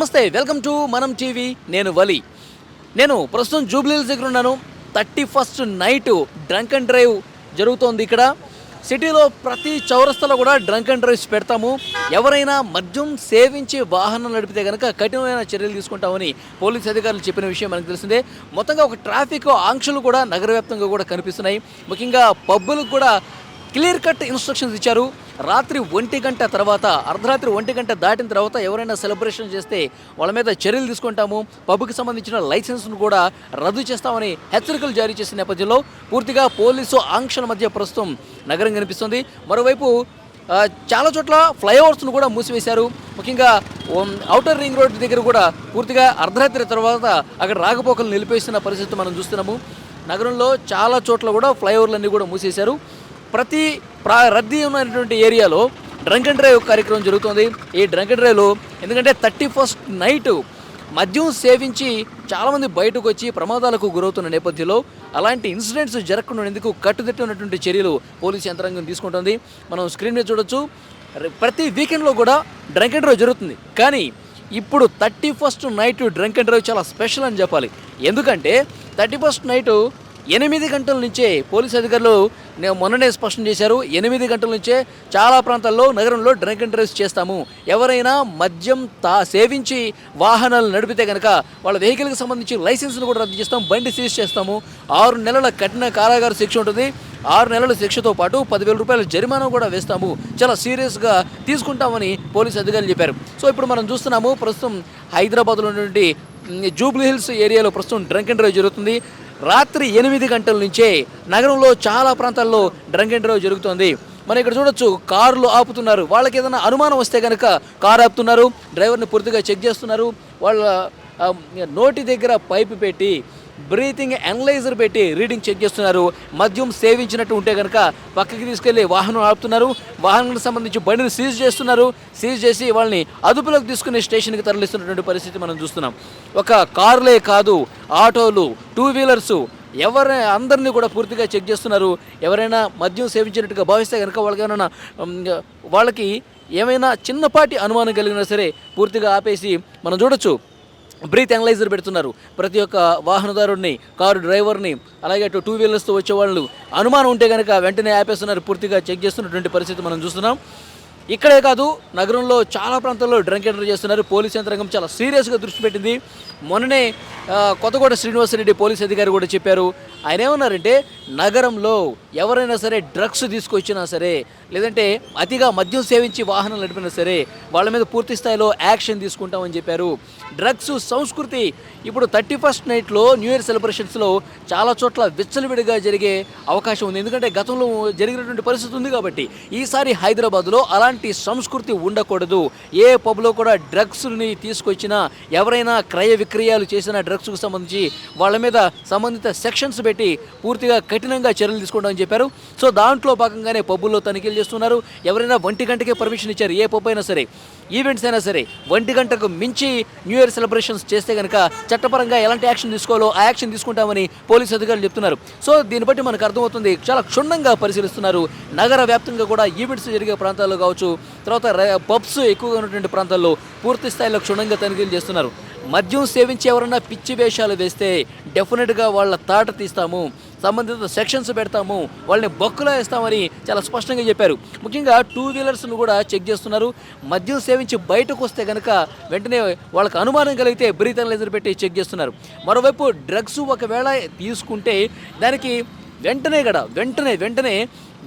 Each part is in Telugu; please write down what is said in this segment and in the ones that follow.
నమస్తే వెల్కమ్ టు మనం టీవీ నేను వలి. నేను ప్రస్తుతం జూబ్లీహిల్స్ దగ్గర ఉన్నాను. Thirty first night drunk and drive జరుగుతోంది ఇక్కడ. సిటీలో ప్రతి చౌరస్తలో కూడా డ్రంక్ అండ్ డ్రైవ్స్ పెడతాము. ఎవరైనా మద్యం సేవించి వాహనం నడిపితే కనుక కఠినమైన చర్యలు తీసుకుంటామని పోలీస్ అధికారులు చెప్పిన విషయం మనకు తెలిసిందే. మొత్తంగా ఒక ట్రాఫిక్ ఆంక్షలు కూడా నగర వ్యాప్తంగా కూడా కనిపిస్తున్నాయి. ముఖ్యంగా పబ్బులకు కూడా క్లియర్ కట్ ఇన్స్ట్రక్షన్స్ ఇచ్చారు. రాత్రి ఒంటి గంట తర్వాత అర్ధరాత్రి ఒంటి గంట దాటిన తర్వాత ఎవరైనా సెలబ్రేషన్ చేస్తే వాళ్ళ మీద చర్యలు తీసుకుంటాము. పబ్కి సంబంధించిన లైసెన్స్ను కూడా రద్దు చేస్తామని హెచ్చరికలు జారీ చేసిన నేపథ్యంలో పూర్తిగా పోలీసు ఆంక్షల మధ్య ప్రస్తుతం నగరం కనిపిస్తుంది. మరోవైపు చాలా చోట్ల ఫ్లైఓవర్స్ను కూడా మూసివేశారు. ముఖ్యంగా అవుటర్ రింగ్ రోడ్ దగ్గర కూడా పూర్తిగా అర్ధరాత్రి తర్వాత అక్కడ రాకపోకలు నిలిపేస్తున్న పరిస్థితి మనం చూస్తున్నాము. నగరంలో చాలా చోట్ల కూడా ఫ్లైఓవర్లన్నీ కూడా మూసేశారు. ప్రతి ప్రా రద్దీ ఉన్నటువంటి ఏరియాలో డ్రంక్ అండ్ డ్రైవ్ కార్యక్రమం జరుగుతుంది. ఈ డ్రంక్ అండ్ డ్రైవ్లో ఎందుకంటే థర్టీ ఫస్ట్ నైట్ మద్యం సేవించి చాలామంది బయటకు వచ్చి ప్రమాదాలకు గురవుతున్న నేపథ్యంలో అలాంటి ఇన్సిడెంట్స్ జరగకుండానేందుకు కట్టుదిట్టినటువంటి చర్యలు పోలీసు యంత్రాంగం తీసుకుంటుంది. మనం స్క్రీన్ మీద చూడొచ్చు. ప్రతి వీకెండ్లో కూడా డ్రంక్ అండ్ డ్రైవ్ జరుగుతుంది. కానీ ఇప్పుడు thirty first night drunk and drive చాలా స్పెషల్ అని చెప్పాలి. ఎందుకంటే థర్టీ ఫస్ట్ నైట్ ఎనిమిది గంటల నుంచే పోలీస్ అధికారులు మొన్ననే స్పష్టం చేశారు ఎనిమిది గంటల నుంచే చాలా ప్రాంతాల్లో నగరంలో డ్రంక్ అండ్ డ్రైవ్స్ చేస్తాము. ఎవరైనా మద్యం తా సేవించి వాహనాలు నడిపితే కనుక వాళ్ళ వెహికల్కి సంబంధించి లైసెన్స్ను కూడా రద్దు చేస్తాం బండి సీజ్ చేస్తాము. ఆరు నెలల కఠిన కారాగార శిక్ష ఉంటుంది. ఆరు నెలల శిక్షతో పాటు పదివేల రూపాయల జరిమానా కూడా వేస్తాము. చాలా సీరియస్గా తీసుకుంటామని పోలీస్ అధికారులు చెప్పారు. సో ఇప్పుడు మనం చూస్తున్నాము ప్రస్తుతం హైదరాబాద్లో ఉన్నటువంటి జూబ్లీ హిల్స్ ఏరియాలో ప్రస్తుతం డ్రంక్ అండ్ డ్రైవ్ జరుగుతుంది. రాత్రి ఎనిమిది గంటల నుంచే నగరంలో చాలా ప్రాంతాల్లో డ్రంక్ అండ్ డ్రైవ్ జరుగుతోంది. మనం ఇక్కడ చూడొచ్చు కార్లు ఆపుతున్నారు. వాళ్ళకి ఏదైనా అనుమానం వస్తే కనుక కారు ఆపుతున్నారు డ్రైవర్ని పూర్తిగా చెక్ చేస్తున్నారు. వాళ్ళ నోటి దగ్గర పైపు పెట్టి బ్రీతింగ్ అనలైజర్ పెట్టి రీడింగ్ చెక్ చేస్తున్నారు. మద్యం సేవించినట్టు ఉంటే కనుక పక్కకి తీసుకెళ్ళి వాహనం ఆపుతున్నారు. వాహనానికి సంబంధించి బండిని సీజ్ చేస్తున్నారు. సీజ్ చేసి వాళ్ళని అదుపులోకి తీసుకుని స్టేషన్కి తరలిస్తున్నటువంటి పరిస్థితి మనం చూస్తున్నాం. ఒక కార్లే కాదు ఆటోలు టూ వీలర్సు ఎవరి అందరినీ కూడా పూర్తిగా చెక్ చేస్తున్నారు. ఎవరైనా మద్యం సేవించినట్టుగా భావిస్తే కనుక వాళ్ళకి ఏమైనా వాళ్ళకి ఏమైనా చిన్నపాటి అనుమానం కలిగినా సరే పూర్తిగా ఆపేసి మనం చూడొచ్చు. బ్రీత్ అనలైజర్ పెడుతున్నారు. ప్రతి ఒక్క వాహనదారుడిని కారు డ్రైవర్ని అలాగే అటు టూ వీలర్స్తో వచ్చే వాళ్ళు అనుమానం ఉంటే కనుక వెంటనే ఆపేస్తున్నారు. పూర్తిగా చెక్ చేస్తున్నటువంటి పరిస్థితి మనం చూస్తున్నాం. ఇక్కడే కాదు నగరంలో చాలా ప్రాంతాల్లో డ్రంక్ ఎంటర్ చేస్తున్నారు. పోలీస్ యంత్రాంగం చాలా సీరియస్గా దృష్టి పెట్టింది. మొన్ననే కొత్తగూడ శ్రీనివాసరెడ్డి పోలీస్ అధికారి కూడా చెప్పారు. ఆయన ఏమన్నారంటే నగరంలో ఎవరైనా సరే డ్రగ్స్ తీసుకొచ్చినా సరే లేదంటే అతిగా మద్యం సేవించి వాహనం నడిపినా సరే వాళ్ళ మీద పూర్తి స్థాయిలో యాక్షన్ తీసుకుంటామని చెప్పారు. డ్రగ్స్ సంస్కృతి. ఇప్పుడు థర్టీ ఫస్ట్ నైట్లో న్యూ ఇయర్ సెలబ్రేషన్స్లో చాలా చోట్ల విచ్చలవిడిగా జరిగే అవకాశం ఉంది. ఎందుకంటే గతంలో జరిగినటువంటి పరిస్థితి ఉంది కాబట్టి ఈసారి హైదరాబాద్లో అలాంటి సంస్కృతి ఉండకూడదు. ఏ పబ్లో కూడా డ్రగ్స్ని తీసుకొచ్చినా ఎవరైనా క్రయ విక్రయాలు చేసిన డ్రగ్స్కు సంబంధించి వాళ్ళ మీద సంబంధిత సెక్షన్స్ పెట్టి పూర్తిగా కఠినంగా చర్యలు తీసుకుంటామని చెప్పారు. సో దాంట్లో భాగంగానే పబ్బుల్లో తనిఖీలు చేస్తున్నారు. ఎవరైనా ఒంటి గంటకే పర్మిషన్ ఇచ్చారు. ఏ పబ్ అయినా సరే. ఈవెంట్స్ అయినా సరే ఒంటి గంటకు మించి న్యూ ఇయర్ సెలబ్రేషన్స్ చేస్తే కనుక చట్టపరంగా ఎలాంటి యాక్షన్ తీసుకోవాలో ఆ యాక్షన్ తీసుకుంటామని పోలీసు అధికారులు చెప్తున్నారు. సో దీన్ని బట్టి మనకు అర్థమవుతుంది చాలా క్షుణ్ణంగా పరిశీలిస్తున్నారు. నగర వ్యాప్తంగా కూడా ఈవెంట్స్ జరిగే ప్రాంతాల్లో కావచ్చు తర్వాత పబ్స్ ఎక్కువగా ఉన్నటువంటి ప్రాంతాల్లో పూర్తి స్థాయిలో క్షుణ్ణంగా తనిఖీలు చేస్తున్నారు. మద్యం సేవించి ఎవరన్నా పిచ్చి వేషాలు వేస్తే డెఫినెట్గా వాళ్ళ తాట తీస్తాము. సంబంధిత సెక్షన్స్ పెడతాము వాళ్ళని బొక్కులో వేస్తామని చాలా స్పష్టంగా చెప్పారు. ముఖ్యంగా టూ వీలర్స్ను కూడా చెక్ చేస్తున్నారు. మద్యం సేవించి బయటకు వస్తే కనుక వెంటనే వాళ్ళకి అనుమానం కలిగితే బ్రీత్ అనలైజర్ పెట్టి చెక్ చేస్తున్నారు. మరోవైపు డ్రగ్స్ ఒకవేళ తీసుకుంటే దానికి వెంటనే కూడా వెంటనే వెంటనే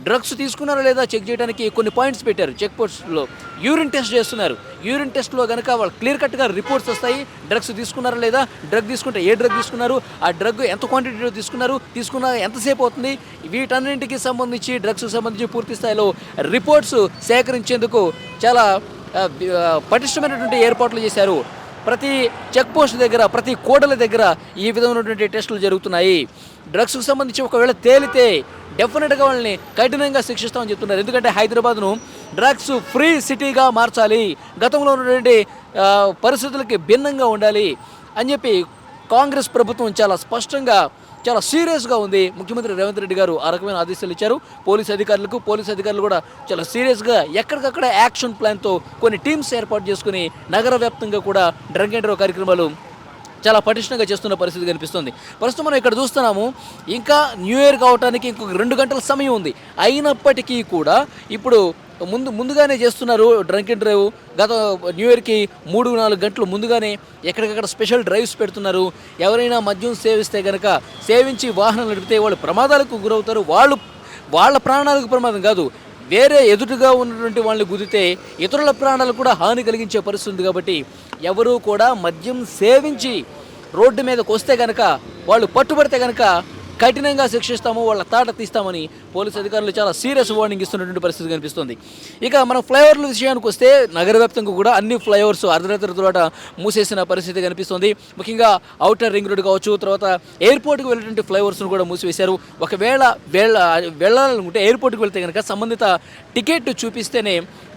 డ్రగ్స్ తీసుకున్నారా లేదా చెక్ చేయడానికి కొన్ని పాయింట్స్ పెట్టారు. చెక్ పోస్ట్లో యూరిన్ టెస్ట్ చేస్తున్నారు. యూరిన్ టెస్ట్లో కనుక వాళ్ళు క్లియర్ కట్గా రిపోర్ట్స్ వస్తాయి. డ్రగ్స్ తీసుకున్నారా లేదా? డ్రగ్ తీసుకుంటే ఏ డ్రగ్ తీసుకున్నారు? ఆ డ్రగ్ ఎంత క్వాంటిటీలో తీసుకున్నారు? తీసుకున్న ఎంతసేపు అవుతుంది? వీటన్నింటికి సంబంధించి డ్రగ్స్కి సంబంధించి పూర్తి స్థాయిలో రిపోర్ట్స్ సేకరించేందుకు చాలా పటిష్టమైనటువంటి ఏర్పాట్లు చేశారు. ప్రతి చెక్ పోస్ట్ దగ్గర ప్రతి కోడల దగ్గర ఈ విధమైనటువంటి టెస్టులు జరుగుతున్నాయి. డ్రగ్స్కు సంబంధించి ఒకవేళ తేలితే డెఫినెట్గా వాళ్ళని కఠినంగా శిక్షిస్తామని చెప్తున్నారు. ఎందుకంటే హైదరాబాద్ను డ్రగ్స్ ఫ్రీ సిటీగా మార్చాలి. గతంలో ఉన్నటువంటి పరిస్థితులకి భిన్నంగా ఉండాలి అని చెప్పి కాంగ్రెస్ ప్రభుత్వం చాలా స్పష్టంగా చాలా సీరియస్గా ఉంది. ముఖ్యమంత్రి రేవంత్ రెడ్డి గారు ఆ రకమైన ఆదేశాలు ఇచ్చారు. పోలీస్ అధికారులకు పోలీస్ అధికారులు కూడా చాలా సీరియస్గా ఎక్కడికక్కడ యాక్షన్ ప్లాన్తో కొన్ని టీమ్స్ ఏర్పాటు చేసుకుని నగర వ్యాప్తంగా కూడా డ్రంక్ అండ్ కార్యక్రమాలు చాలా పటిష్టంగా చేస్తున్న పరిస్థితి కనిపిస్తుంది. ప్రస్తుతం మనం ఇక్కడ చూస్తున్నాము ఇంకా న్యూ ఇయర్ కావడానికి ఇంకొక రెండు గంటల సమయం ఉంది. అయినప్పటికీ కూడా ఇప్పుడు ముందు ముందుగానే చేస్తున్నారు డ్రంక్ అండ్ డ్రైవ్. గత న్యూ ఇయర్కి మూడు నాలుగు గంటలు ముందుగానే ఎక్కడికక్కడ స్పెషల్ డ్రైవ్స్ పెడుతున్నారు. ఎవరైనా మద్యం సేవిస్తే కనుక సేవించి వాహనం నడిపితే వాళ్ళు ప్రమాదాలకు గురవుతారు. వాళ్ళు వాళ్ళ ప్రాణాలకు ప్రమాదం కాదు. వేరే ఎదుటిగా ఉన్నటువంటి వాళ్ళని గుదితే ఇతరుల ప్రాణాలు కూడా హాని కలిగించే పరిస్థితి ఉంది కాబట్టి ఎవరూ కూడా మద్యం సేవించి రోడ్డు మీదకి వస్తే కనుక వాళ్ళు పట్టుబడితే కనుక కఠినంగా శిక్షిస్తాము వాళ్ళ తాట తీస్తామని పోలీసు అధికారులు చాలా సీరియస్ వార్నింగ్ ఇస్తున్నటువంటి పరిస్థితి కనిపిస్తుంది. ఇక మనం ఫ్లైఓవర్ల విషయానికి వస్తే నగర వ్యాప్తంగా కూడా అన్ని ఫ్లైఓవర్స్ అర్ధరాత్రి తర్వాత మూసేసిన పరిస్థితి కనిపిస్తుంది. ముఖ్యంగా అవుటర్ రింగ్ రోడ్ కావచ్చు తర్వాత ఎయిర్పోర్ట్కి వెళ్ళేటువంటి ఫ్లైఓవర్స్ను కూడా మూసివేశారు. ఒకవేళ వెళ్ళ వెళ్ళాలనుకుంటే ఎయిర్పోర్ట్కి వెళ్తే కనుక సంబంధిత టికెట్ చూపిస్తేనే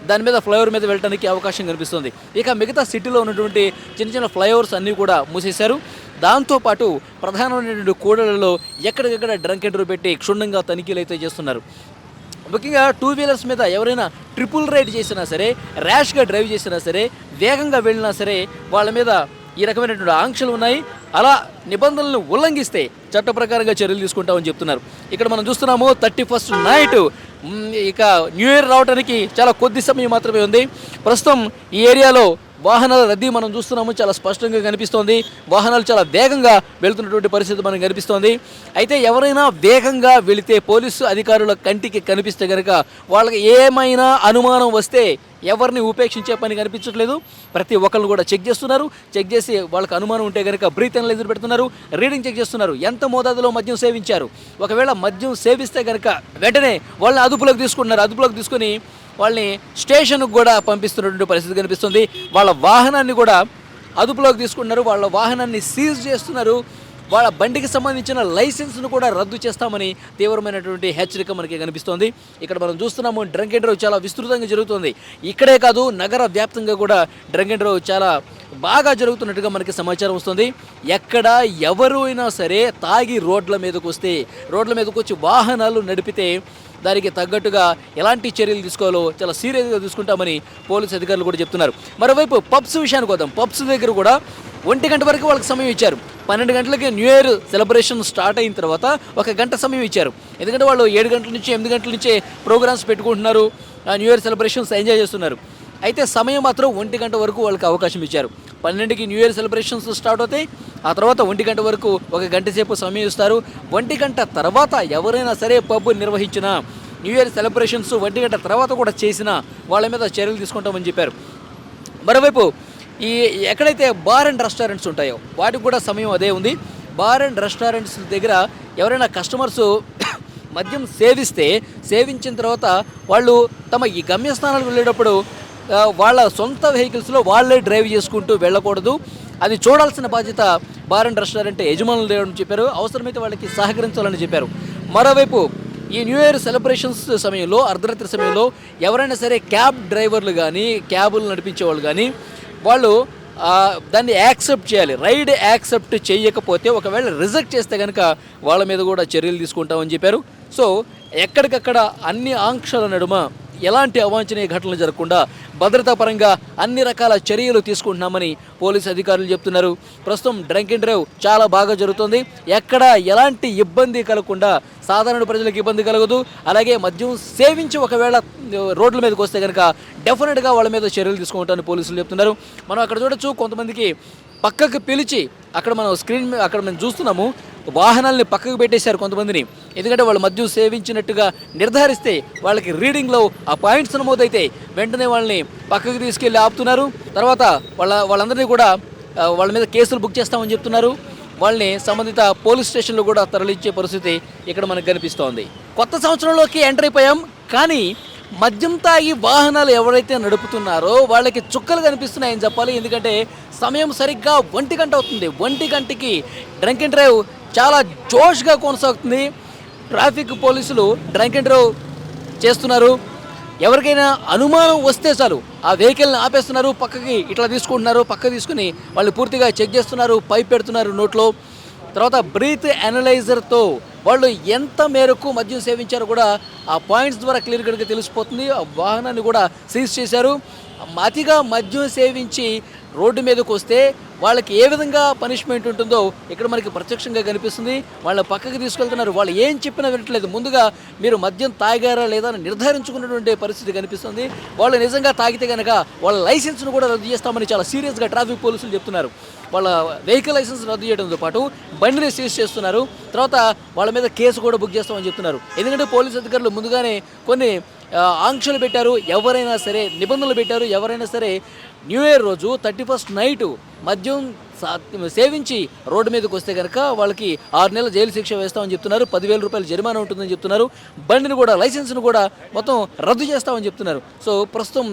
దాని మీద ఫ్లైఓవర్ మీద వెళ్ళడానికి అవకాశం కనిపిస్తుంది. ఇక మిగతా సిటీలో ఉన్నటువంటి చిన్న చిన్న ఫ్లైఓవర్స్ అన్నీ కూడా మూసేశారు. దాంతోపాటు ప్రధానమైనటువంటి కూడలలో ఎక్కడికక్కడ డ్రంక్ అండ్ పెట్టి క్షుణ్ణంగా తనిఖీలు అయితే చేస్తున్నారు. ముఖ్యంగా టూ వీలర్స్ మీద ఎవరైనా ట్రిపుల్ రైడ్ చేసినా సరే ర్యాష్గా డ్రైవ్ చేసినా సరే వేగంగా వెళ్ళినా సరే వాళ్ళ మీద ఈ రకమైనటువంటి ఆంక్షలు ఉన్నాయి. అలా నిబంధనలను ఉల్లంఘిస్తే చట్ట ప్రకారంగా చర్యలు తీసుకుంటామని చెప్తున్నారు. ఇక్కడ మనం చూస్తున్నాము థర్టీ ఫస్ట్ నైట్ ఇక న్యూ ఇయర్ రావడానికి చాలా కొద్ది సమయం మాత్రమే ఉంది. ప్రస్తుతం ఈ ఏరియాలో వాహనాల రద్దీ మనం చూస్తున్నాము చాలా స్పష్టంగా కనిపిస్తోంది. వాహనాలు చాలా వేగంగా వెళ్తున్నటువంటి పరిస్థితి మనకు కనిపిస్తోంది. అయితే ఎవరైనా వేగంగా వెళితే పోలీసు అధికారుల కంటికి కనిపిస్తే కనుక వాళ్ళకి ఏమైనా అనుమానం వస్తే ఎవరిని ఉపేక్షించే పని కనిపించట్లేదు. ప్రతి ఒక్కళ్ళు కూడా చెక్ చేస్తున్నారు. చెక్ చేసి వాళ్ళకి అనుమానం ఉంటే కనుక బ్రీత్ ఎదురు పెడుతున్నారు. రీడింగ్ చెక్ చేస్తున్నారు. ఎంత మోతాదులో మద్యం సేవించారు? ఒకవేళ మద్యం సేవిస్తే కనుక వెంటనే వాళ్ళని అదుపులోకి తీసుకుంటున్నారు. అదుపులోకి తీసుకుని వాళ్ళని స్టేషన్కు కూడా పంపిస్తున్నటువంటి పరిస్థితి కనిపిస్తుంది. వాళ్ళ వాహనాన్ని కూడా అదుపులోకి తీసుకుంటున్నారు. వాళ్ళ వాహనాన్ని సీజ్ చేస్తున్నారు. వాళ్ళ బండికి సంబంధించిన లైసెన్స్ను కూడా రద్దు చేస్తామని తీవ్రమైనటువంటి హెచ్చరిక మనకి కనిపిస్తోంది. ఇక్కడ మనం చూస్తున్నాము డ్రంక్ అండ్ డ్రైవ్ చాలా విస్తృతంగా జరుగుతుంది. ఇక్కడే కాదు నగర వ్యాప్తంగా కూడా డ్రంక్ అండ్ డ్రైవ్ చాలా బాగా జరుగుతున్నట్టుగా మనకి సమాచారం వస్తుంది. ఎక్కడ ఎవరు అయినా సరే తాగి రోడ్ల మీదకు వస్తే రోడ్ల మీదకు వచ్చి వాహనాలు నడిపితే దానికి తగ్గట్టుగా ఎలాంటి చర్యలు తీసుకోవాలో చాలా సీరియస్గా తీసుకుంటామని పోలీసు అధికారులు కూడా చెప్తున్నారు. మరోవైపు పబ్స్ విషయానికి వద్దాం. పబ్స్ దగ్గర కూడా ఒంటి గంట వరకు వాళ్ళకి సమయం ఇచ్చారు. పన్నెండు గంటలకి న్యూ ఇయర్ సెలబ్రేషన్ స్టార్ట్ అయిన తర్వాత ఒక గంట సమయం ఇచ్చారు. ఎందుకంటే వాళ్ళు ఏడు గంటల నుంచి ఎనిమిది గంటల నుంచే ప్రోగ్రామ్స్ పెట్టుకుంటున్నారు. ఆ, న్యూ ఇయర్ సెలబ్రేషన్స్ ఎంజాయ్ చేస్తున్నారు. అయితే సమయం మాత్రం ఒంటి గంట వరకు వాళ్ళకి అవకాశం ఇచ్చారు. పన్నెండుకి న్యూ ఇయర్ సెలబ్రేషన్స్ స్టార్ట్ అవుతాయి. ఆ తర్వాత ఒంటి గంట వరకు ఒక గంట సేపు సమయం ఇస్తారు. ఒంటి గంట తర్వాత ఎవరైనా సరే పబ్బు నిర్వహించిన న్యూ ఇయర్ సెలబ్రేషన్స్ ఒంటి గంట తర్వాత కూడా చేసినా వాళ్ళ మీద చర్యలు తీసుకుంటామని చెప్పారు. మరోవైపు ఈ ఎక్కడైతే బార్ అండ్ రెస్టారెంట్స్ ఉంటాయో వాటికి కూడా సమయం అదే ఉంది. బార్ అండ్ రెస్టారెంట్స్ దగ్గర ఎవరైనా కస్టమర్స్ మద్యం సేవిస్తే సేవించిన తర్వాత వాళ్ళు తమ ఈ గమ్యస్థానాలకు వెళ్ళేటప్పుడు వాళ్ళ సొంత వెహికల్స్లో వాళ్ళే డ్రైవ్ చేసుకుంటూ వెళ్ళకూడదు. అది చూడాల్సిన బాధ్యత బార్ అండ్ రెస్టారెంట్ యజమానులు లేవని చెప్పారు. అవసరమైతే వాళ్ళకి సహకరించాలని చెప్పారు. మరోవైపు ఈ న్యూ ఇయర్ సెలబ్రేషన్స్ సమయంలో అర్ధరాత్రి సమయంలో ఎవరైనా సరే క్యాబ్ డ్రైవర్లు కానీ క్యాబులు నడిపించే వాళ్ళు కానీ వాళ్ళు దాన్ని యాక్సెప్ట్ చేయాలి. రైడ్ యాక్సెప్ట్ చేయకపోతే ఒకవేళ రిజెక్ట్ చేస్తే కనుక వాళ్ళ మీద కూడా చర్యలు తీసుకుంటామని చెప్పారు. సో ఎక్కడికక్కడ అన్ని ఆంక్షల నడుమ ఎలాంటి అవాంఛనీయ ఘటనలు జరగకుండా భద్రతా పరంగా అన్ని రకాల చర్యలు తీసుకుంటున్నామని పోలీసు అధికారులు చెప్తున్నారు. ప్రస్తుతం డ్రంక్ అండ్ డ్రైవ్ చాలా బాగా జరుగుతుంది. ఎక్కడ ఎలాంటి ఇబ్బంది కలగకుండా సాధారణ ప్రజలకు ఇబ్బంది కలగదు. అలాగే మద్యం సేవించి ఒకవేళ రోడ్ల మీదకి వస్తే కనుక డెఫినెట్గా వాళ్ళ మీద చర్యలు తీసుకుంటామని పోలీసులు చెప్తున్నారు. మనం అక్కడ చూడొచ్చు కొంతమందికి పక్కకు పిలిచి అక్కడ మనం స్క్రీన్ అక్కడ మనం చూస్తున్నాము వాహనాల్ని పక్కకు పెట్టేశారు కొంతమందిని. ఎందుకంటే వాళ్ళు మద్యం సేవించినట్టుగా నిర్ధారిస్తే వాళ్ళకి రీడింగ్లో ఆ పాయింట్స్ నమోదైతే వెంటనే వాళ్ళని పక్కకు తీసుకెళ్ళి ఆపుతున్నారు. తర్వాత వాళ్ళ వాళ్ళందరినీ కూడా వాళ్ళ మీద కేసులు బుక్ చేస్తామని చెప్తున్నారు. వాళ్ళని సంబంధిత పోలీస్ స్టేషన్లో కూడా తరలించే పరిస్థితి ఇక్కడ మనకు కనిపిస్తోంది. కొత్త సంవత్సరంలోకి ఎంటర్ అయిపోయాం. కానీ మద్యం తాగి వాహనాలు ఎవరైతే నడుపుతున్నారో వాళ్ళకి చుక్కలు కనిపిస్తున్నాయని చెప్పాలి. ఎందుకంటే సమయం సరిగ్గా ఒంటి గంట అవుతుంది. ఒంటి గంటకి డ్రంక్ అండ్ డ్రైవ్ చాలా జోష్గా కొనసాగుతుంది. ట్రాఫిక్ పోలీసులు డ్రంక్ అండ్ డ్రైవ్ చేస్తున్నారు. ఎవరికైనా అనుమానం వస్తే చాలు. ఆ వెహికల్ని ఆపేస్తున్నారు. పక్కకి ఇట్లా తీసుకుంటున్నారు. పక్క తీసుకుని వాళ్ళు పూర్తిగా చెక్ చేస్తున్నారు. పైప్ పెడుతున్నారు నోట్లో. తర్వాత బ్రీత్ అనలైజర్తో వాళ్ళు ఎంత మేరకు మద్యం సేవించారో కూడా ఆ పాయింట్స్ ద్వారా క్లియర్ కట్గా తెలిసిపోతుంది. ఆ వాహనాన్ని కూడా సీజ్ చేశారు. అతిగా మద్యం సేవించి రోడ్డు మీదకు వస్తే వాళ్ళకి ఏ విధంగా పనిష్మెంట్ ఉంటుందో ఇక్కడ మనకి ప్రత్యక్షంగా కనిపిస్తుంది. వాళ్ళ పక్కకి తీసుకెళ్తున్నారు. వాళ్ళు ఏం చెప్పినా వినట్లేదు. ముందుగా మీరు మద్యం తాగారా లేదా అని నిర్ధారించుకున్నటువంటి పరిస్థితి కనిపిస్తుంది. వాళ్ళు నిజంగా తాగితే కనుక వాళ్ళ లైసెన్స్ను కూడా రద్దు చేస్తామని చాలా సీరియస్గా ట్రాఫిక్ పోలీసులు చెప్తున్నారు. వాళ్ళ వెహికల్ లైసెన్స్ రద్దు చేయడంతో పాటు బండిని సీజ్ చేస్తున్నారు. తర్వాత వాళ్ళ మీద కేసు కూడా బుక్ చేస్తామని చెప్తున్నారు. ఎందుకంటే పోలీసు అధికారులు ముందుగానే కొన్ని ఆంక్షలు పెట్టారు. ఎవరైనా సరే నిబంధనలు పెట్టారు. ఎవరైనా సరే న్యూ ఇయర్ రోజు థర్టీ ఫస్ట్ నైట్ మద్యం సేవించి రోడ్డు మీదకి వస్తే కనుక వాళ్ళకి ఆరు నెలల జైలు శిక్ష వేస్తామని చెప్తున్నారు పదివేల రూపాయలు జరిమానా ఉంటుందని చెప్తున్నారు బండిని కూడా లైసెన్స్ను కూడా మొత్తం రద్దు చేస్తామని చెప్తున్నారు. సో ప్రస్తుతం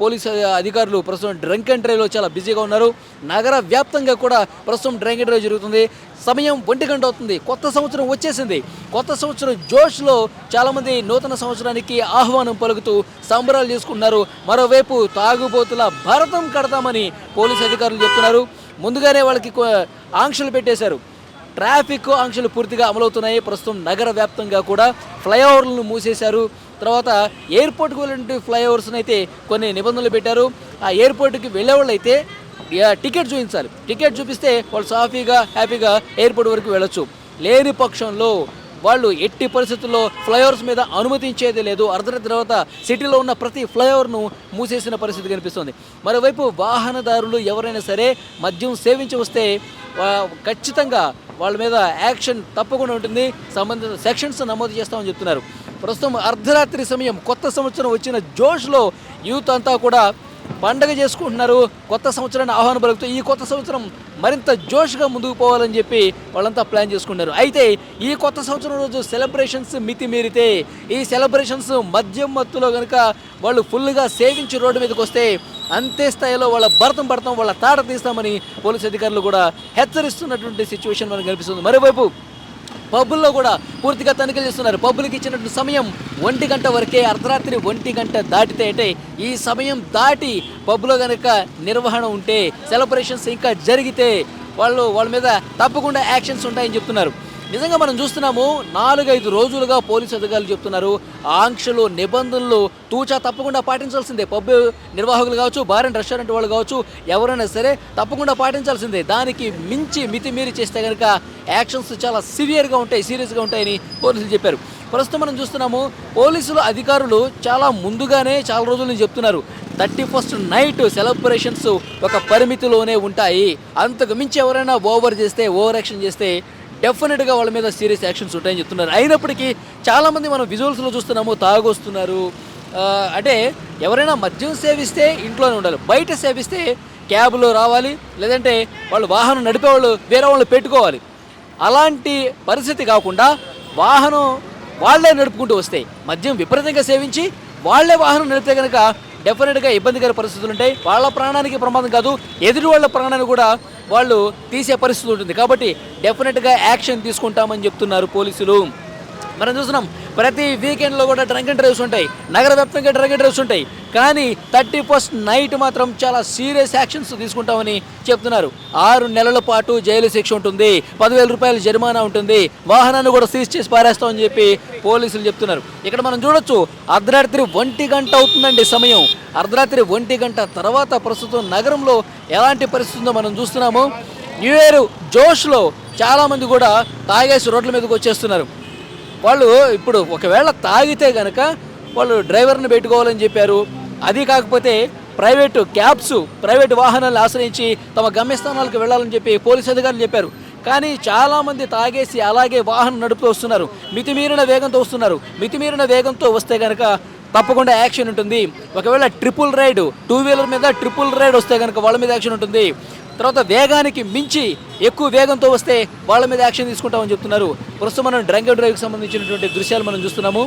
పోలీస్ పోలీసు అధికారులు ప్రస్తుతం డ్రంక్ అండ్ డ్రైవ్లో చాలా బిజీగా ఉన్నారు. నగర వ్యాప్తంగా కూడా ప్రస్తుతం డ్రంక్ అండ్ డ్రైవ్ జరుగుతుంది. సమయం ఒంటి గంట అవుతుంది. కొత్త సంవత్సరం వచ్చేసింది. కొత్త సంవత్సరం జోష్లో చాలామంది నూతన సంవత్సరానికి ఆహ్వానం పలుకుతూ సంబరాలు చేసుకుంటున్నారు. మరోవైపు తాగుబోతుల భారతం కడతామని పోలీసు అధికారులు చెప్తున్నారు. ముందుగానే వాళ్ళకి ఆంక్షలు పెట్టేశారు. ట్రాఫిక్ ఆంక్షలు పూర్తిగా అమలవుతున్నాయి. ప్రస్తుతం నగర వ్యాప్తంగా కూడా ఫ్లైఓవర్లను మూసేశారు. తర్వాత ఎయిర్పోర్ట్కి వెళ్ళిన ఫ్లైఓవర్స్ని అయితే కొన్ని నిబంధనలు పెట్టారు. ఆ ఎయిర్పోర్ట్కి వెళ్ళే వాళ్ళు అయితే టికెట్ చూపించాలి. టికెట్ చూపిస్తే వాళ్ళు సాఫీగా హ్యాపీగా ఎయిర్పోర్ట్ వరకు వెళ్ళొచ్చు. లేని పక్షంలో వాళ్ళు ఎట్టి పరిస్థితుల్లో ఫ్లైఓవర్స్ మీద అనుమతించేది లేదు. అర్ధరాత్రి తర్వాత సిటీలో ఉన్న ప్రతి ఫ్లైఓవర్ను మూసేసిన పరిస్థితి కనిపిస్తుంది. మరోవైపు వాహనదారులు ఎవరైనా సరే మద్యం సేవించి వస్తే ఖచ్చితంగా వాళ్ళ మీద యాక్షన్ తప్పకుండా ఉంటుంది. సంబంధిత సెక్షన్స్ నమోదు చేస్తామని చెప్తున్నారు. ప్రస్తుతం అర్ధరాత్రి సమయం కొత్త సంవత్సరం వచ్చిన జోష్లో యూత్ అంతా కూడా పండగ చేసుకుంటున్నారు. కొత్త సంవత్సరాన్ని ఆహ్వానం పలుకుతూ ఈ కొత్త సంవత్సరం మరింత జోష్గా ముందుకు పోవాలని చెప్పి వాళ్ళంతా ప్లాన్ చేసుకున్నారు అయితే ఈ కొత్త సంవత్సరం రోజు సెలబ్రేషన్స్ మితి మీరితే ఈ సెలబ్రేషన్స్ మద్యం మత్తులో కనుక వాళ్ళు ఫుల్గా సేవించి రోడ్డు మీదకి వస్తే అంతే స్థాయిలో వాళ్ళ భరతం పడతాం వాళ్ళ తాట తీస్తామని పోలీసు అధికారులు కూడా హెచ్చరిస్తున్నటువంటి సిచ్యువేషన్ మనకు కనిపిస్తుంది. మరోవైపు పబ్బుల్లో కూడా పూర్తిగా తనిఖీలు చేస్తున్నారు. పబ్బులకు ఇచ్చినటువంటి సమయం ఒంటి గంట వరకే అర్ధరాత్రి ఒంటి గంట దాటితే అంటే ఈ సమయం దాటి పబ్బులో కనుక నిర్వహణ ఉంటే సెలబ్రేషన్స్ ఇంకా జరిగితే వాళ్ళు వాళ్ళ మీద తప్పకుండా యాక్షన్స్ ఉంటాయని చెప్తున్నారు. నిజంగా మనం చూస్తున్నాము నాలుగైదు రోజులుగా పోలీసు అధికారులు చెప్తున్నారు ఆంక్షలు నిబంధనలు తూచా తప్పకుండా పాటించాల్సిందే. పబ్ నిర్వాహకులు కావచ్చు బార్ అండ్ రెస్టారెంట్ వాళ్ళు కావచ్చు ఎవరైనా సరే తప్పకుండా పాటించాల్సిందే. దానికి మించి మితిమీరి చేస్తే కనుక యాక్షన్స్ చాలా సివియర్గా ఉంటాయి సీరియస్గా ఉంటాయని పోలీసులు చెప్పారు. ప్రస్తుతం మనం చూస్తున్నాము పోలీసులు అధికారులు చాలా ముందుగానే చాలా రోజుల నుంచి చెప్తున్నారు. థర్టీ ఫస్ట్ నైట్ సెలబ్రేషన్స్ ఒక పరిమితిలోనే ఉంటాయి. అంతకు మించి ఎవరైనా ఓవర్ చేస్తే ఓవర్ యాక్షన్ చేస్తే డెఫినెట్గా వాళ్ళ మీద సీరియస్ యాక్షన్స్ ఉంటాయని చెప్తున్నారు. అయినప్పటికీ చాలామంది మనం విజువల్స్లో చూస్తున్నాము తాగొస్తున్నారు. అంటే ఎవరైనా మద్యం సేవిస్తే ఇంట్లోనే ఉండాలి. బయట సేవిస్తే క్యాబ్లో రావాలి లేదంటే వాళ్ళు వాహనం నడిపేవాళ్ళు వేరే వాళ్ళు పెట్టుకోవాలి. అలాంటి పరిస్థితి కాకుండా వాహనం వాళ్ళే నడుపుకుంటూ వస్తాయి మద్యం విపరీతంగా సేవించి వాళ్ళే వాహనం నడిపితే కనుక డెఫినెట్గా ఇబ్బందికర పరిస్థితులు ఉంటాయి. వాళ్ళ ప్రాణానికి ప్రమాదం కాదు. ఎదుటి వాళ్ళ ప్రాణాన్ని కూడా వాళ్ళు తీసే పరిస్థితి ఉంటుంది. కాబట్టి డెఫినెట్గా యాక్షన్ తీసుకుంటామని చెప్తున్నారు పోలీసులు. మనం చూస్తున్నాం ప్రతి వీకెండ్లో కూడా డ్రంక్ అండ్ డ్రైవ్స్ ఉంటాయి. నగర వ్యాప్తంగా డ్రంక్ అండ్ డ్రైవ్స్ ఉంటాయి. కానీ థర్టీ ఫస్ట్ నైట్ మాత్రం చాలా సీరియస్ యాక్షన్స్ తీసుకుంటామని చెప్తున్నారు. ఆరు నెలల పాటు జైలు శిక్ష ఉంటుంది. పదివేల రూపాయల జరిమానా ఉంటుంది. వాహనాన్ని కూడా సీజ్ చేసి పారేస్తామని చెప్పి పోలీసులు చెప్తున్నారు. ఇక్కడ మనం చూడొచ్చు అర్ధరాత్రి ఒంటి గంట అవుతుందండి సమయం. అర్ధరాత్రి ఒంటి గంట తర్వాత ప్రస్తుతం నగరంలో ఎలాంటి పరిస్థితి ఉందో మనం చూస్తున్నాము. న్యూ ఇయర్ జోష్లో చాలామంది కూడా తాగేసి రోడ్ల మీదకి వచ్చేస్తున్నారు. వాళ్ళు ఇప్పుడు ఒకవేళ తాగితే కనుక వాళ్ళు డ్రైవర్ని పెట్టుకోవాలని చెప్పారు. అది కాకపోతే ప్రైవేటు క్యాబ్స్ ప్రైవేట్ వాహనాలను ఆశ్రయించి తమ గమ్యస్థానాలకు వెళ్ళాలని చెప్పి పోలీసు అధికారులు చెప్పారు. కానీ చాలామంది తాగేసి అలాగే వాహనం నడుపుతూ వస్తున్నారు. మితిమీరిన వేగంతో వస్తున్నారు. మితిమీరిన వేగంతో వస్తే కనుక తప్పకుండా యాక్షన్ ఉంటుంది. ఒకవేళ ట్రిపుల్ రైడ్ టూ వీలర్ మీద ట్రిపుల్ రైడ్ వస్తే కనుక వాళ్ళ మీద యాక్షన్ ఉంటుంది. తర్వాత వేగానికి మించి ఎక్కువ వేగంతో వస్తే వాళ్ళ మీద యాక్షన్ తీసుకుంటామని చెప్తున్నారు. ప్రస్తుతం మనం డ్రంక్ అండ్ డ్రైవ్కి సంబంధించినటువంటి దృశ్యాలు మనం చూస్తున్నాము.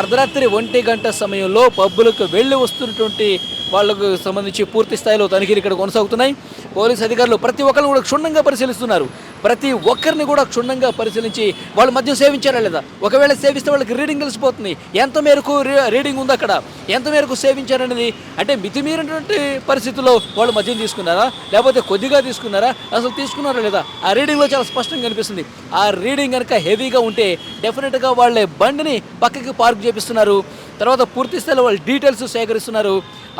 అర్ధరాత్రి ఒంటి గంట సమయంలో పబ్బులకు వెళ్ళి వస్తున్నటువంటి వాళ్ళకు సంబంధించి పూర్తి స్థాయిలో తనిఖీలు ఇక్కడ కొనసాగుతున్నాయి. పోలీస్ అధికారులు ప్రతి ఒక్కరిని కూడా క్షుణ్ణంగా పరిశీలిస్తున్నారు. ప్రతి ఒక్కరిని కూడా క్షుణ్ణంగా పరిశీలించి వాళ్ళు మద్యం సేవించారా లేదా? ఒకవేళ సేవిస్తే వాళ్ళకి రీడింగ్ తెలిసిపోతుంది. ఎంత మేరకు రీ- రీడింగ్ ఉంది అక్కడ? ఎంత మేరకు సేవించారనేది? అంటే మితిమీరినటువంటి పరిస్థితుల్లో వాళ్ళు మద్యం తీసుకున్నారా? లేకపోతే కొద్దిగా తీసుకున్నారా? అసలు తీసుకున్నారా లేదా? ఆ రీడింగ్లో చాలా స్పష్టంగా కనిపిస్తుంది. ఆ రీడింగ్ కనుక హెవీగా ఉంటే డెఫినెట్గా వాళ్ళే బండిని పక్కకి పార్క్ చేపిస్తున్నారు. తర్వాత పూర్తి స్థాయిలో వాళ్ళు డీటెయిల్స్ సేకరిస్తున్నారు.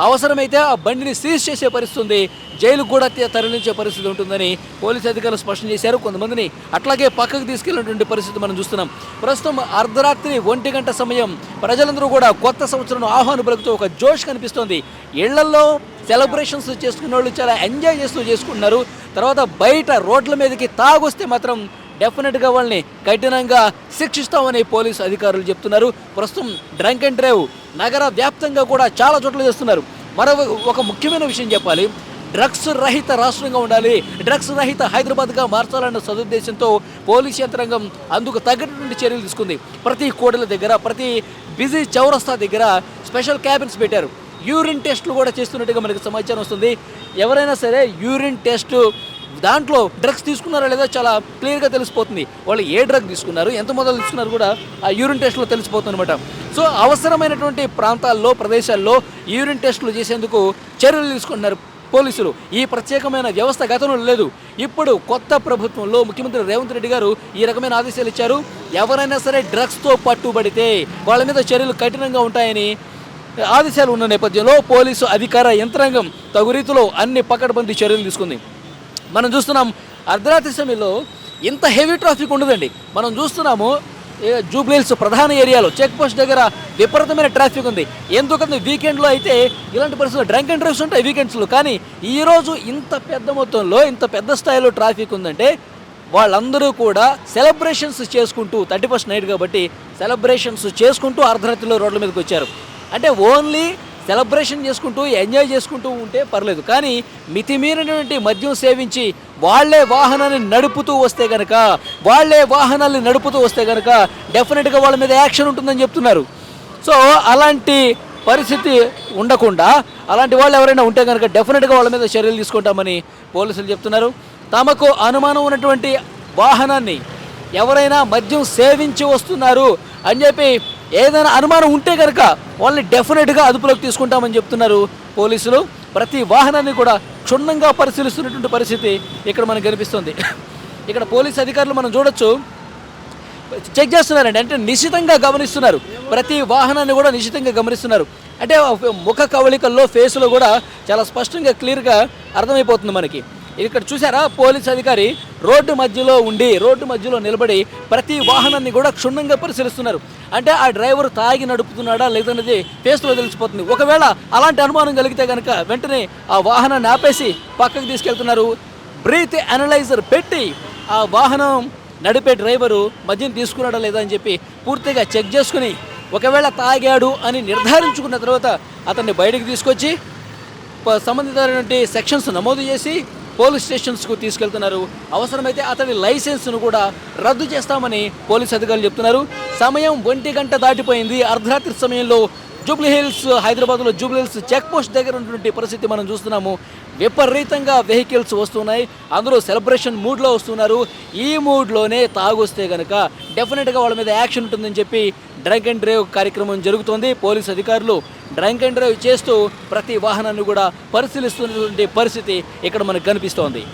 అవసరమైతే ఆ బండిని సీజ్ చేసే పరిస్థితి ఉంది జైలుకు కూడా తరలించే పరిస్థితి ఉంటుందని పోలీసు అధికారులు స్పష్టం చేశారు. కొంతమందిని అట్లాగే పక్కకు తీసుకెళ్ళినటువంటి పరిస్థితి మనం చూస్తున్నాం. ప్రస్తుతం అర్ధరాత్రి ఒంటి గంట సమయం. ప్రజలందరూ కూడా కొత్త సంవత్సరం ఆహ్వాన పలుకుతూ ఒక జోష్ కనిపిస్తోంది. ఇళ్ళలో సెలబ్రేషన్స్ చేసుకున్న వాళ్ళు చాలా ఎంజాయ్ చేస్తూ చేసుకుంటున్నారు. తర్వాత బయట రోడ్ల మీదకి తాగొస్తే మాత్రం డెఫినెట్గా వాళ్ళని కఠినంగా శిక్షిస్తామని పోలీసు అధికారులు చెప్తున్నారు. ప్రస్తుతం డ్రంక్ అండ్ డ్రైవ్ నగర వ్యాప్తంగా కూడా చాలా చోట్ల చేస్తున్నారు. మరో ఒక ముఖ్యమైన విషయం చెప్పాలి. డ్రగ్స్ రహిత రాష్ట్రంగా ఉండాలి. డ్రగ్స్ రహిత హైదరాబాద్గా మార్చాలన్న సదుద్దేశంతో పోలీస్ యంత్రాంగం అందుకు తగ్గటువంటి చర్యలు తీసుకుంది. ప్రతి కోడల దగ్గర ప్రతి బిజీ చౌరస్తా దగ్గర స్పెషల్ క్యాబిన్స్ పెట్టారు. యూరిన్ టెస్ట్లు కూడా చేస్తున్నట్టుగా మనకి సమాచారం వస్తుంది. ఎవరైనా సరే యూరిన్ టెస్ట్ దాంట్లో డ్రగ్స్ తీసుకున్నారో లేదో చాలా క్లియర్గా తెలిసిపోతుంది. వాళ్ళు ఏ డ్రగ్ తీసుకున్నారు ఎంత మొదలు తీసుకున్నారు కూడా ఆ యూరిన్ టెస్ట్లో తెలిసిపోతుంది అనమాట సో అవసరమైనటువంటి ప్రాంతాల్లో ప్రదేశాల్లో యూరిన్ టెస్టులు చేసేందుకు చర్యలు తీసుకుంటున్నారు పోలీసులు. ఈ ప్రత్యేకమైన వ్యవస్థ గతంలో లేదు. ఇప్పుడు కొత్త ప్రభుత్వంలో ముఖ్యమంత్రి రేవంత్ రెడ్డి గారు ఈ రకమైన ఆదేశాలు ఇచ్చారు. ఎవరైనా సరే డ్రగ్స్తో పట్టుబడితే వాళ్ళ మీద చర్యలు కఠినంగా ఉంటాయని ఆదేశాలు ఉన్న నేపథ్యంలో పోలీసు అధికార యంత్రాంగం తగు రీతిలో అన్ని పకడ్బందీ చర్యలు తీసుకుంది. మనం చూస్తున్నాం అర్ధరాత్రి సమయంలో ఇంత హెవీ ట్రాఫిక్ ఉండదండి. మనం చూస్తున్నాము జూబ్లీల్స్ ప్రధాన ఏరియాలో చెక్ పోస్ట్ దగ్గర విపరీతమైన ట్రాఫిక్ ఉంది. ఎందుకంటే వీకెండ్లో అయితే ఇలాంటి పరిస్థితులు డ్రంక్ అండ్ డ్రైవ్స్ ఉంటాయి వీకెండ్స్లో. కానీ ఈరోజు ఇంత పెద్ద మొత్తంలో ఇంత పెద్ద స్థాయిలో ట్రాఫిక్ ఉందంటే వాళ్ళందరూ కూడా సెలబ్రేషన్స్ చేసుకుంటూ థర్టీ ఫస్ట్ నైట్ కాబట్టి సెలబ్రేషన్స్ చేసుకుంటూ అర్ధరాత్రిలో రోడ్ల మీదకి వచ్చారు. అంటే ఓన్లీ సెలబ్రేషన్ చేసుకుంటూ ఎంజాయ్ చేసుకుంటూ ఉంటే పర్లేదు. కానీ మితిమీరినటువంటి మద్యం సేవించి వాళ్ళే వాహనాన్ని నడుపుతూ వస్తే కనుక వాళ్ళే వాహనాన్ని నడుపుతూ వస్తే కనుక డెఫినెట్గా వాళ్ళ మీద యాక్షన్ ఉంటుందని చెప్తున్నారు. సో అలాంటి పరిస్థితి ఉండకుండా అలాంటి వాళ్ళు ఎవరైనా ఉంటే కనుక డెఫినెట్గా వాళ్ళ మీద చర్యలు తీసుకుంటామని పోలీసులు చెప్తున్నారు. తమకు అనుమానం ఉన్నటువంటి వాహనాన్ని ఎవరైనా మద్యం సేవించి వస్తున్నారు అని చెప్పి ఏదైనా అనుమానం ఉంటే కనుక వాళ్ళని డెఫినెట్గా అదుపులోకి తీసుకుంటామని చెప్తున్నారు పోలీసులు. ప్రతి వాహనాన్ని కూడా క్షుణ్ణంగా పరిశీలిస్తున్నటువంటి పరిస్థితి ఇక్కడ మనకు కనిపిస్తుంది. ఇక్కడ పోలీస్ అధికారులు మనం చూడొచ్చు. చెక్ చేస్తున్నారండి. అంటే నిశితంగా గమనిస్తున్నారు. ప్రతి వాహనాన్ని కూడా నిశితంగా గమనిస్తున్నారు. అంటే ముఖ కవళికల్లో ఫేస్లో కూడా చాలా స్పష్టంగా క్లియర్గా అర్థమైపోతుంది మనకి. ఇక్కడ చూసారా పోలీస్ అధికారి రోడ్డు మధ్యలో ఉండి రోడ్డు మధ్యలో నిలబడి ప్రతి వాహనాన్ని కూడా క్షుణ్ణంగా పరిశీలిస్తున్నారు. అంటే ఆ డ్రైవర్ తాగి నడుపుతున్నాడా లేదన్నది ఫేస్లో తెలిసిపోతుంది. ఒకవేళ అలాంటి అనుమానం కలిగితే కనుక వెంటనే ఆ వాహనాన్ని ఆపేసి పక్కకు తీసుకెళ్తున్నారు. బ్రీత్ అనలైజర్ పెట్టి ఆ వాహనం నడిపే డ్రైవరు మద్యం తీసుకున్నాడా లేదా అని చెప్పి పూర్తిగా చెక్ చేసుకుని ఒకవేళ తాగాడు అని నిర్ధారించుకున్న తర్వాత అతన్ని బయటకు తీసుకొచ్చి సంబంధితమైనటువంటి సెక్షన్స్ నమోదు చేసి పోలీస్ స్టేషన్స్కు తీసుకెళ్తున్నారు. అవసరమైతే అతని లైసెన్స్ను కూడా రద్దు చేస్తామని పోలీస్ అధికారులు చెప్తున్నారు. సమయం ఒంటి గంట దాటిపోయింది. అర్ధరాత్రి సమయంలో జూబ్లీహిల్స్ హైదరాబాద్లో జూబ్లీహిల్స్ చెక్ పోస్ట్ దగ్గర ఉన్నటువంటి పరిస్థితి మనం చూస్తున్నాము. విపరీతంగా వెహికల్స్ వస్తున్నాయి. అందరూ సెలబ్రేషన్ మూడ్లో వస్తున్నారు. ఈ మూడ్లోనే తాగొస్తే కనుక డెఫినెట్గా వాళ్ళ మీద యాక్షన్ ఉంటుందని చెప్పి డ్రంక్ అండ్ డ్రైవ్ కార్యక్రమం జరుగుతోంది. పోలీస్ అధికారులు డ్రంక్ అండ్ డ్రైవ్ చేస్తూ ప్రతి వాహనాన్ని కూడా పరిశీలిస్తున్నటువంటి పరిస్థితి ఇక్కడ మనకు కనిపిస్తోంది.